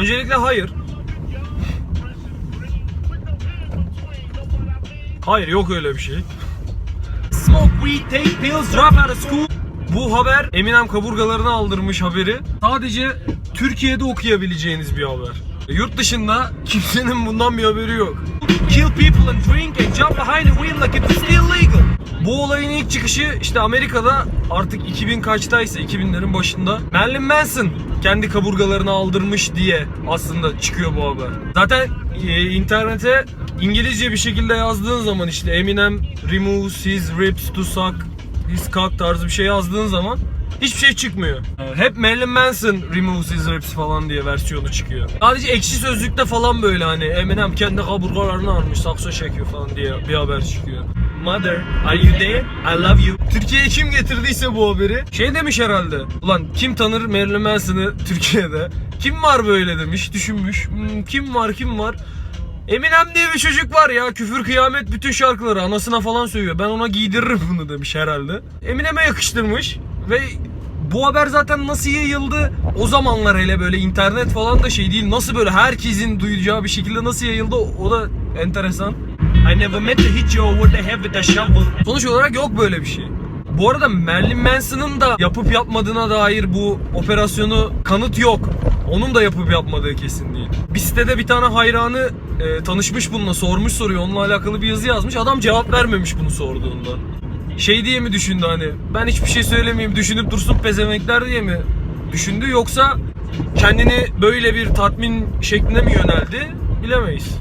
Öncelikle hayır. Hayır yok öyle bir şey. Smoke weed, take pills, drop out of school. Bu haber Eminem kaburgalarını aldırmış haberi. Sadece Türkiye'de okuyabileceğiniz bir haber. Yurt dışında kimsenin bundan bir haberi yok. Kill people and drink and jump behind the wheel like it was still legal. Bu olayın ilk çıkışı işte Amerika'da artık 2000 kaçtaysa 2000'lerin başında Marilyn Manson kendi kaburgalarını aldırmış diye aslında çıkıyor bu haber. Zaten e, internete İngilizce bir şekilde yazdığın zaman işte Eminem removes his ribs to suck his cock tarzı bir şey yazdığın zaman hiçbir şey çıkmıyor. Hep Marilyn Manson removes his ribs falan diye versiyonu çıkıyor. Sadece ekşi sözlükte falan böyle hani Eminem kendi kaburgalarını almış sakso çekiyor falan diye bir haber çıkıyor. Mother, are you there? I love you. Türkiye'ye kim getirdiyse bu haberi şey demiş herhalde. Ulan kim tanır Marilyn Manson'ı Türkiye'de? Kim var böyle demiş, düşünmüş. Hmm, kim var, kim var? Eminem diye bir çocuk var ya küfür kıyamet bütün şarkıları anasına falan söylüyor. Ben ona giydiririm bunu demiş herhalde. Eminem'e yakıştırmış ve bu haber zaten nasıl yayıldı o zamanlar hele böyle internet falan da şey değil nasıl böyle herkesin duyacağı bir şekilde nasıl yayıldı o da enteresan. I never meant to hit with a shovel. Sonuç olarak yok böyle bir şey. Bu arada Marilyn Manson'ın da yapıp yapmadığına dair bu operasyonu kanıt yok. Onun da yapıp yapmadığı kesin değil. Bir sitede bir tane hayranı e, tanışmış bununla sormuş soruyor. Onunla alakalı bir yazı yazmış. Adam cevap vermemiş bunu sorduğunda. Şey diye mi düşündü hani ben hiçbir şey söylemeyeyim düşünüp dursun pezemekler diye mi düşündü yoksa kendini böyle bir tatmin şekline mi yöneldi bilemeyiz.